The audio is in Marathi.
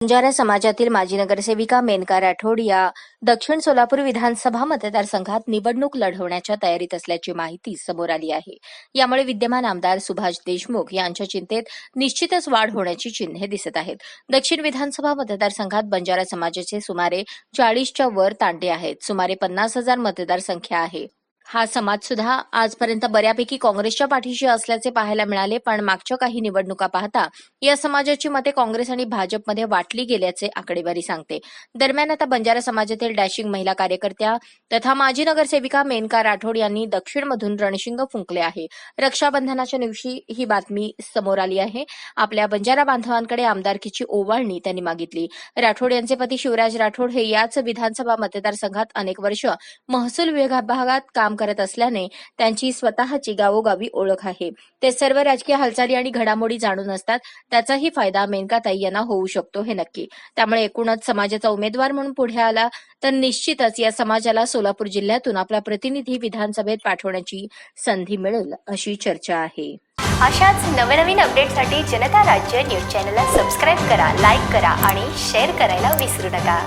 बंजारा समाजातील माजी नगरसेविका मेनका राठोड या दक्षिण सोलापूर विधानसभा मतदारसंघात निवडणूक लढवण्याच्या तयारीत असल्याची माहिती समोर आली आहे. यामुळे विद्यमान आमदार सुभाष देशमुख यांच्या चिंतेत निश्चितच वाढ होण्याची चिन्हे दिसत आहेत. दक्षिण विधानसभा मतदारसंघात बंजारा समाजाचे सुमारे चाळीसच्या वर तांडे आहेत. सुमारे पन्नास हजार मतदारसंख्या आहे. हा समाज सुद्धा आजपर्यंत बऱ्यापैकी काँग्रेसच्या पाठीशी असल्याचे पाहायला मिळाले पण मागच्या काही निवडणुका पाहता या समाजाची मते काँग्रेस आणि भाजपमध्ये वाटली गेल्याचे आकडेवारी सांगते. दरम्यान आता बंजारा समाजातील डॅशिंग महिला कार्यकर्त्या तथा माजी नगरसेविका मेनका राठोड यांनी दक्षिणमधून रणशिंग फुंकले आहे. रक्षाबंधनाच्या दिवशी ही बातमी समोर आली आहे. आपल्या बंजारा बांधवांकडे आमदारकीची ओवाळणी त्यांनी मागितली. राठोड यांचे पती शिवराज राठोड हे याच विधानसभा मतदारसंघात अनेक वर्ष महसूल विभागात काम करत असल्याने त्यांची स्वतःची गावोगावी ओळख आहे. ते सर्व राजकीय हालचाली आणि घडामोडी जाणून असतात. त्याचाही फायदा मेनकाताई यांना होऊ शकतो हे नक्की. त्यामुळे एकूणच समाजाचा उमेदवार म्हणून पुढे आला तर निश्चितच या समाजाला सोलापूर जिल्ह्यातून आपला प्रतिनिधी विधानसभेत पाठवण्याची संधी मिळेल अशी चर्चा आहे. अशाच नवनवीन अपडेटसाठी जनता राज्य न्यूज चॅनलला सबस्क्राईब करा लाईक करा आणि शेअर करायला विसरू नका.